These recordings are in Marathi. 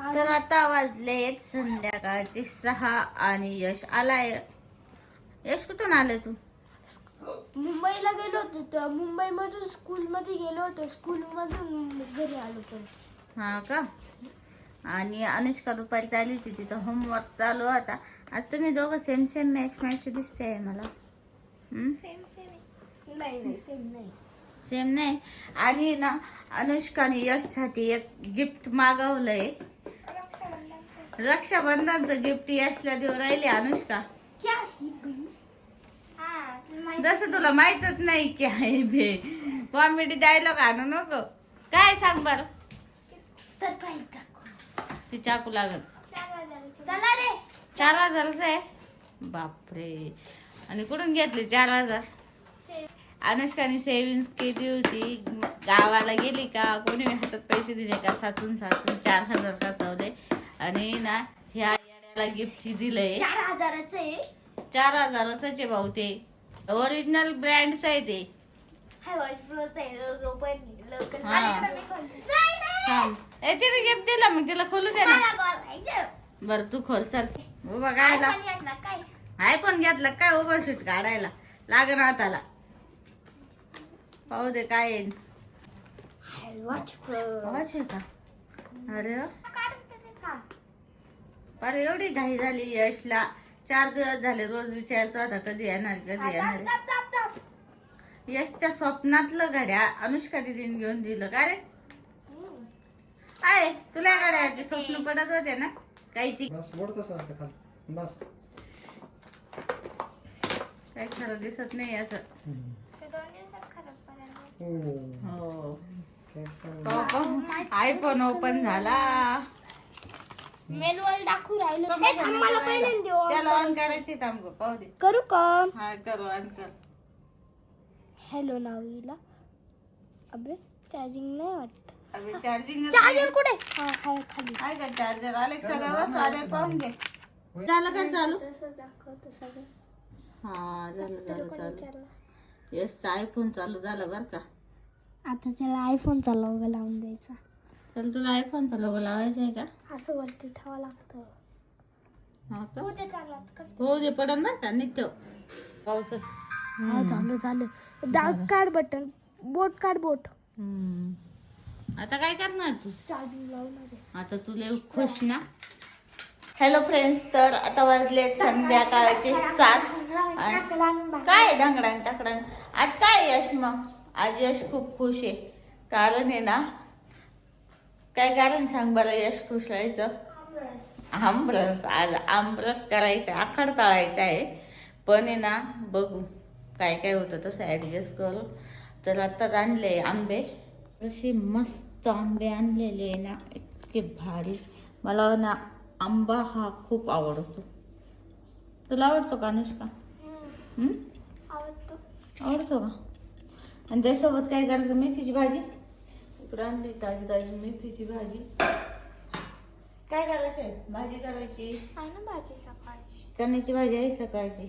तर आता वाजले संध्याकाळचे सहा आणि यश आलाय. यश कुठून आले तू? मुंबईला गेलो होतो तर मुंबईमधून स्कूलमध्ये गेलो होतो. स्कूलमधून घरी आलो पण. हा का? आणि अनुष्का दुपारी चालली होती तिथं होमवर्क चालू होता. आज तुम्ही दोघं सेम सेम मॅच मॅच दिसते मला. हम्म? सेम सेम नाही नाही सेम नाही. सेम नाही. आणि ना अनुष्काने यशसाठी एक गिफ्ट मागवलंय. रक्षाबंधनचं गिफ्ट यशला देऊ राहिले अनुष्का. क्या ही हा जसं तुला माहितच नाही की आहे बे. कॉमेडी डायलॉग आणू नको. काय सांग बर? सरप्राईज दाखव. ती चाकू लागत चला रे. चार हजारच आहे? बापरे. आणि कुठून घेतली चार हजार? अनुष्काने सेविंग्स केली होती. गावाला गेली का? कोणी हातात पैसे दिले का? साचून साचून चार हजार साचवले. आणि ना ह्या येड्याला गिफ्ट दिलंय चार हजाराचं आहे चार हजाराच आहे भाऊ ते ओरिजिनल ब्रँडच आहे ते हाय वॉइस प्रोच आहे लोगो पण लवकर हा. माझ्याकडे मी खोलते. नाही, नाही. थांब. ए तिने गिफ्ट दिला मग तिला खोलू दे ना मला बोलायचं. बर तू खोल चल उभा काढला iPhone घेतला काय हाय पण घेतलं काय उभा शूट काढायला लाग ना हाताला पाहू दे काय आहे. वॉच आवाज का अरे वा. अरे एवढी घाई झाली यशला. चार दिवस झाले रोज विचारायचा होता कधी येणार कधी येणार. यशच्या स्वप्नातलं घड्या अनुष्का दिदीने घेऊन दिलं. का रे. आहे तुला या घड्याचे स्वप्न पडत होते ना? काहीची? बस आता खाली. बस. काही खरं दिसत नाही असं. ते दोन दिवसात खराब पडेल. हो. हो. काय आयफोन ओपन झाला. मॅन्युअल दाखवू राहिलो. हे थांब, मला पहिल्यांदा देऊ. त्याला ऑन करायची थांब गं, पाहू दे. करू का? हा करू ऑन कर. हॅलो नावीला. अबे चार्जिंग नाही वाटत. अबे चार्जिंग चार्जर कुठे? हा हाय खाली. आहे का चार्जर आले सगळं वस्तू आले पाहून घे. झालं का चालू? तसंच दाखवतो सगळं. हा झालं झालं चालू. येस आयफोन चालू झालं बरं का. आता त्याला आयफोनचा लोगो लावून द्यायचा. चल तुला आयफोनचा लोगो लावायचा आहे का? असं वरती ठेवा लागतं. हा का? उद्या हो दे पडन बरं का? नित्य पाऊस हा झालं झालं दाग काढ बटन. बोट काढ बोट. आता काय करणार तू? चार्जिंग आता तू लय खुश ना? हॅलो फ्रेंड्स तर आता वाजले संध्याकाळचे सात. आणि काय ढंगडांग तकडांग आज काय यश मग? आज यश खूप खुश आहे. कारण आहे ना काय कारण सांग बरं यश खुश राहायचं आमरस. आज आमरस करायचा आखड तळायचा आहे. पण आहे ना बघू काय काय होतं तसं ॲडजस्ट करू. तर आत्ताच आणले आंबे. असे मस्त आंबे आणलेले आहे ना इतके भारी. मला ना आंबा हा खूप आवडतो. तुला आवडतो का अनुष्का? आवडतो. आवडतो का? आणि त्यासोबत काय करायचं मेथीची भाजी? इकडं आणली ताजी ताजी मेथीची भाजी. काय करायचं आहे भाजी करायची. आहे ना भाजी सकाळची. चण्याची भाजी आहे सकाळची.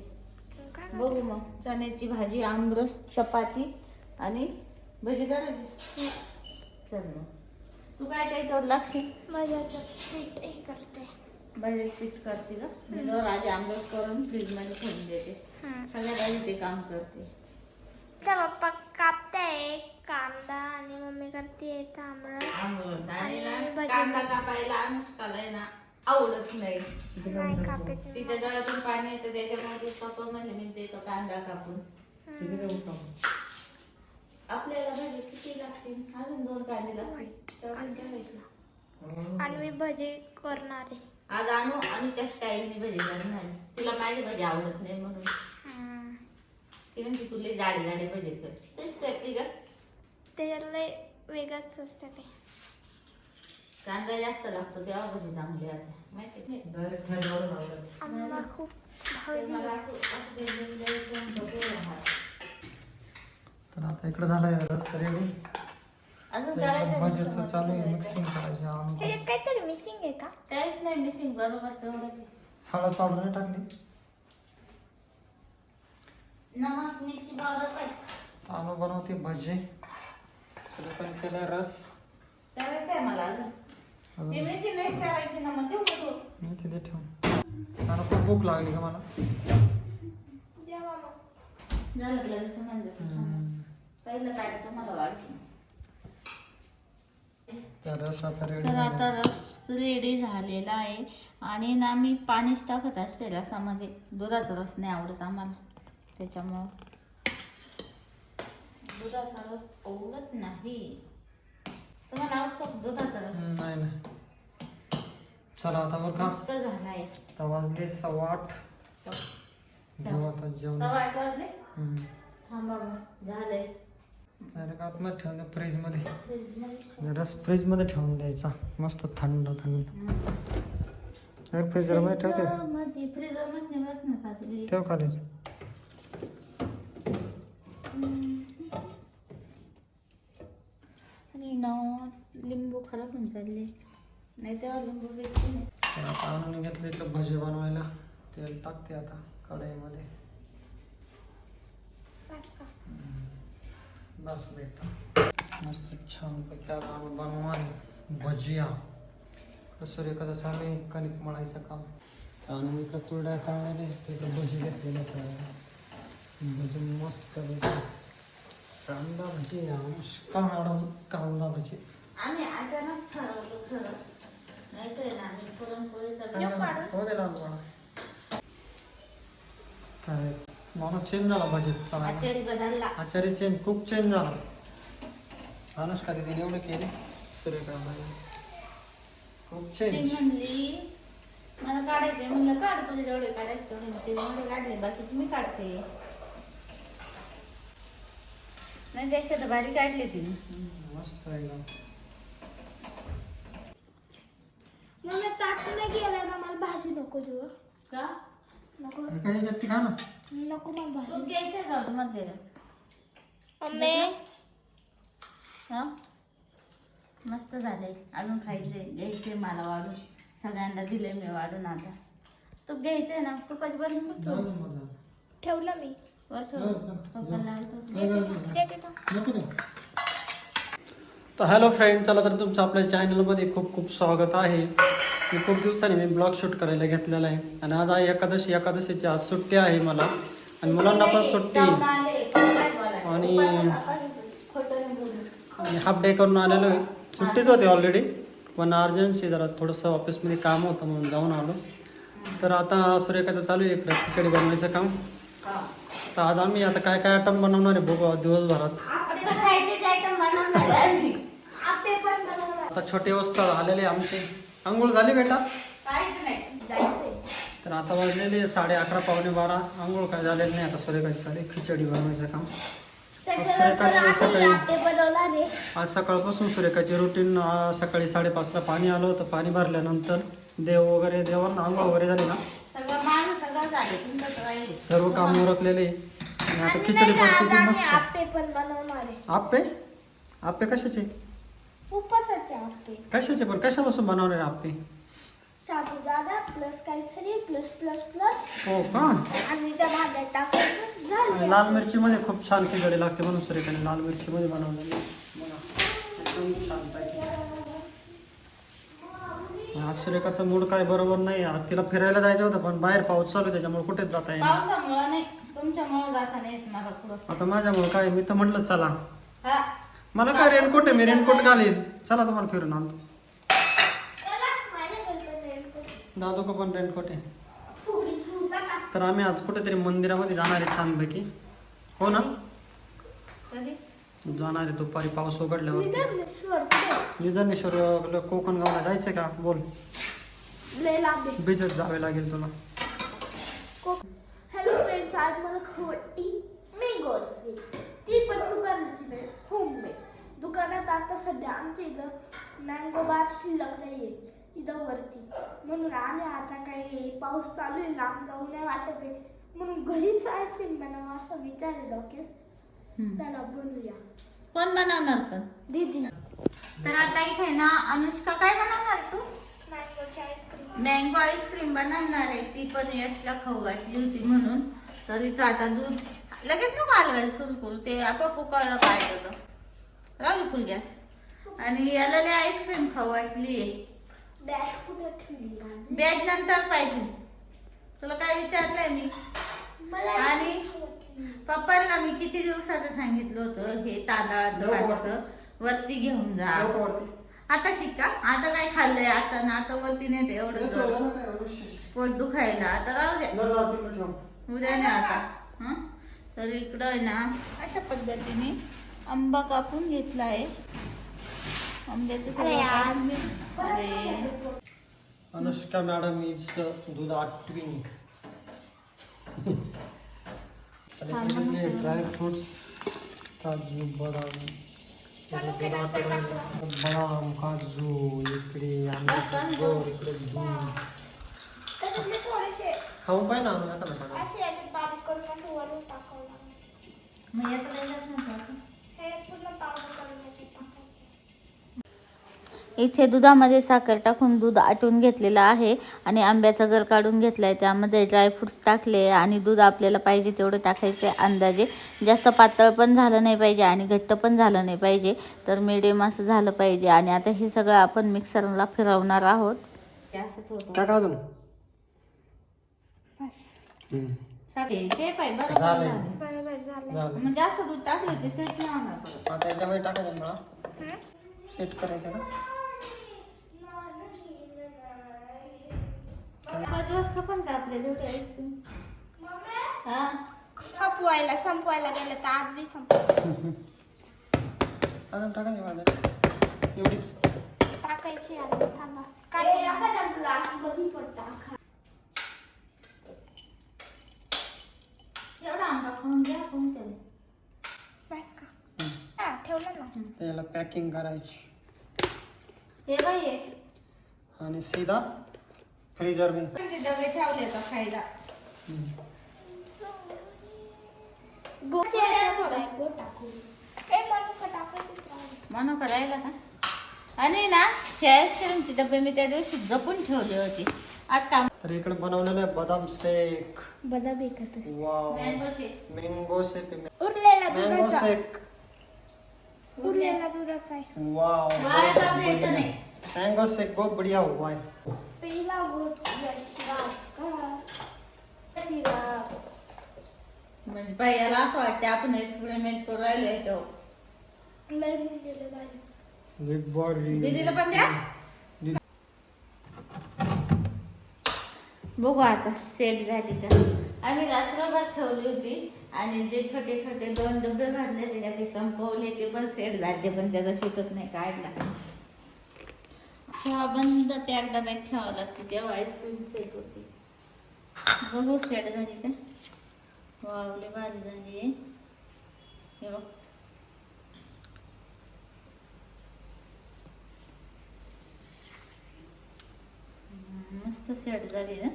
बघू मग. चण्याची भाजी आमरस चपाती आणि भजी करायची. चल मग. तू काय काय करू लागशील? माझ्याचं पीठ हे करते. भाजी पीठ करते का? मी जवळ आधी आमरस करून फ्रीजमध्ये ठेवून देते. सगळ्यात आधी ते काम करते. त्या पप्पा कांदा कापायला अनुष्काला आहे ना आवडत नाही. नाही कापत तिच्या डोळ्यातून पाणी येतं त्याच्यामुळे ते पप्पा म्हणले मी देतो कांदा कापून. आपल्याला भाजी किती लागतील? अजून दोन कांदे लागतील. तेवढं करायचं. आणि मी भजी करणार आहे. आज आणू अनुच्या स्टाईलने भजी करणार. तिला माझी भजी आवडत नाही म्हणून. ती म्हणते तुला जाडी जाडी भजी कर. तेच करते का? त्याच्यात लय वेगळंच असतं ते. कांदा जास्त लागतो तेव्हा भजी चांगली राहते माहिती? डायरेक्ट लावलं आम्हाला खूप ते भावली. मला असं असं वेगवेगळं एकदम बघू राहत. तर आता इकडे झालाय रस रेडी अजून करायचं भाजीचं चालू आहे. मिक्सिंग करायचे त्याच्यात काहीतरी मिसिंग आहे का? काहीच नाही मिसिंग बरोबर तेवढंच. आहे. हळद पावडर नाही टाकली? नमक मिरची पावडर पण. बनवते भजी. पण केलं रस. मला अजून. अजून ते मेथी नाही करायची ना मग तेवढं तू? मी तिथे ठेव. मला खूप भूक लागली का मला. द्या मामा. झालं का लगेच म्हणजे हम्म. पहिलं काय तुम्हाला वाटतं तर रस आता रेडी तर आता रस रेडी झालेला आहे. आणि ना मी पाणीच टाकत असते रसामध्ये. दुधाचा रस नाही आवडत आम्हाला. त्याच्यामुळं. दुधाचा रस आवडत नाही. तुम्हाला आवडतो का दुधाचा रस? नाही नाही. चला आता बरं का. मस्त झालाय. आता वाजले सव्वा आठ. जेव्हा आता जेवण. सव्वा आठ वाजले? हम्म. थांबा मग झालंय. डायरेक्ट आतमध्ये ठेवून द्या फ्रीजमध्ये? फ्रीजमध्ये आणि रस फ्रीजमध्ये ठेवून द्यायचा. मस्त थंड थंड. एअर फ्रीजरमध्ये ठेवते? ना पातळी ठेव खालीच आणि ना लिंबू खराब होऊन चालले नाही तर आता आणून घेतले इथं भजे बनवायला. तेल टाकते आता कढईमध्ये? बस बेटा. मस्त छानपैकी आता आम्ही आहे भजिया. सूर्यकाचं चालू आहे? कणिक मळायचं काम. आणि इकडं तुरड्या काढलेले तिकडं भजी घेतलेले भजी मस्त कांदा भजी कांदा भजी. आम्ही अचानक ठरवतो खरं. काय माणूस चेंज झाला. भजीत चालायला आचारी चेंज खूप चेंज झाला अनुष्का दिदीने एवढं केले. सूर्यकांत खूप चेंज म्हणली मला काढायचे म्हणलं काढ तुझे जेवढे काढायचे तेवढे ते जेवढे काढले बाकी तुम्ही काढते. नाही त्याच्या तर भारी काढली तिने मस्त एकदम मम्मी ताट नाही गेलाय ना मला भाजी नको देऊ. का? नको. काही व्यक्ती खा ना. नको मला भाजी. तू घ्यायचं का मध्ये मम्मी. हा? मस्त झालंय. अजून खायचंय. घ्यायचंय मला वाढून. सगळ्यांना दिले मी वाढून आता. तू घ्यायचंय ना. तू कधी मला. ठेवलं मी. तर हॅलो फ्रेंड चला तर तुमचं आपल्या चॅनलमध्ये खूप खूप स्वागत आहे. मी खूप दिवसांनी मी ब्लॉग शूट करायला घेतलेला आहे. आणि आज आहे एकादशी एकादशीची आज सुट्टी आहे मला. आणि मुलांना पण सुट्टी? आणि- हाफ डे करून आलेलो आहे. सुट्टीच होती ऑलरेडी पण अर्जन्सी जरा थोडंसं ऑफिसमध्ये काम होतं म्हणून जाऊन आलो. तर आता सुरेखाचं चालू आहे इकडं खिचडी बनवायचं काम. हा. तर आज आम्ही आता काय काय आयटम बनवणार आहे बघू दिवसभरात. आता छोटे वस्त्र आलेले आमचे. आंघोळ झाली बेटा? तर आता वाजलेले साडे अकरा पावणे बारा. आंघोळ काय झालेलं नाही आता सूर्यकांची चालू आहे खिचडी बनवायचं काम. सकाळी- आज सकाळपासून सूर्यकाची रुटीन सकाळी साडेपाचला पाणी आलं होतं पाणी भरल्यानंतर देव वगैरे देवांना आंघोळ वगैरे झाली ना? सर्व काम उरकलेले. आणि आता खिचडी परिस्थिती आम्ही मस्त. आप्पे? आप्पे कशाचे? उपवासाचे कशाचे पण? कशापासून बनवणार आहे आप्पे साबुदाणा प्लस काहीतरी प्लस प्लस प्लस हो का? आणि त्या भाज्या टाकायचं. झालं. लाल मिरची मध्ये खूप छान खिचडी लागते म्हणून सूर्यकाने लाल मिरची मध्ये बनवलेली बघा एकदम छान पैकी. आज सूर्यकाचा मूड काय बरोबर नाही आज तिला फिरायला जायचं होतं पण बाहेर पाऊस चालू आहे, त्याच्यामुळे कुठेच जाता येईल पावसामुळं नाही तुमच्यामुळं जाता नाही येत मला पुढं आता माझ्यामुळे काय? मी तर म्हटलं चला. हा. मला काय रेनकोट आहे? मी रेनकोट घालीन चला तुम्हाला फिरून आणतो. दादू का पण रेनकोट आहे. तर आम्ही आज कुठेतरी मंदिरामध्ये जाणार आहे छानपैकी. हो ना? जाणार आहे दुपारी पाऊस उघडल्यावर. निधनेश्वर कोकण गावला जायचं का? बोल. लय भिजत जावे लागेल तुला. हॅलो फ्रेंड्स आज मला खोटी मँगो ती पण दुकानाची वेळ होममेड दुकानात आता सध्या आमच्या इथं मँगो बार शिल्लक नाही आहे इथं वरती. म्हणून आम्ही आता काही पाऊस चालू आहे लांब जाऊ नाही वाटत आहे. म्हणून घरीच आईस्क्रीम बनावं असं विचार आहे डोक्यात. चला बनवूया. कोण बनवणार पण? दीदी. तर आता इथे ना अनुष्का काय बनवणार तू? मँगोची ice cream mango ice cream बनवणार आहे. ती पण यशला खाऊ वाटली होती म्हणून. तर इथं आता दूध लगेच नको हलवायला सुरू करू ते आपोआप उकळलं काय होतं. राहू फुल गॅस. आणि याला लय आईस्क्रीम खाऊ वाटली. बॅग नंतर पाहिजे. तुला काय विचारलंय मी? आणि? पप्पांना मी किती दिवसाचं सांगितलं होतं हे तांदळाचं? भाजतं वरती घेऊन जा? आता शिका आता काय खाल्लंय? आता ना आता वरती नेते एवढं. पोट दुखायला. आता राहू द्या. उद्या नाही आता. हं? तर इकडं आहे ना अशा पद्धतीने आंबा कापून घेतला आहे. आंब्याचं अरे अनुष्का मॅडम इज दूध आटविंग ड्रायफ्रुट्स काजू बदाम. बदाम काजू इकडे आंब्याचं गोड इकडे दूध. खाऊ पाहिजे ना मग याचं काय जात नव्हतं आता? हे पूर्ण पावडर करून याच्यात टाकायचं इथे दुधामध्ये साखर टाकून दूध आटून घेतलेलं आहे आणि आंब्याचा गर काढून घेतला आहे त्यामध्ये ड्रायफ्रुट्स टाकले आणि दूध आपल्याला पाहिजे तेवढं टाकायचं आहे अंदाजे. जास्त पातळ पण झालं नाही पाहिजे आणि घट्ट पण झालं नाही पाहिजे. तर मिडियम असं झालं पाहिजे आणि आता हे सगळं आपण मिक्सरला फिरवणार आहोत. ते पाहिजे. बरोबर झालं म्हणजे असं दूध टाकलं ते सेट नाही होणार सेट करायचं का? पाच दिवस खपन का आपल्या जेवढी आईस्क्रीम हा? संपवायला संपवायला गेलं तर आज बी संपवायला अजून टाकायचं माझ्या एवढीच. टाकायची आज थांबा. काय एखाद्या ग्लासमध्ये पण टाका एवढा आंबा खाऊन घ्या कोण तरी बस का? हा ठेवलं ना त्याला पॅकिंग करायची. हे बाई हे. आणि सीधा फ्रीजर डबे ठेवले तर खायला. राहिली. का? आणि ना हे आईस्क्रीमचे डबे मी त्या दिवशी जपून ठेवले होते. आज काम तर इकडे बनवलेलं आहे बदाम शेक. बदाम एकत्र wow. Mango shake. Mango shake उरलेला मँगो दुधाचा शेक. उरलेला दुधाचा आहे. वाव. वाया जाऊ द्यायचं नाही. मँगो शेक बहुत बढ़िया हुआ है. पहिला गोट यशराज का चिराग म्हणजे बाई याला असं वाटतं आपण एक्सपेरिमेंट करू राहिलो याच्यावर. लय गेले बाई. बिग बॉडी दीदीला पण द्या. बघू आता सेट झाली का. आम्ही रात्रभर ठेवली होती आणि जे छोटे छोटे दोन डबे घातले त्याच्यात ते संपवले ते पण सेट झाले पण त्याचा सुटत नाही काढला. ठेवा बंद पॅक डब्यात ठेवावं लागते तेव्हा आईस्क्रीम सेट होती. बघू सेट झाली का? वावले भाजी झाली. आहे हे बघ. मस्त सेट झाली ना?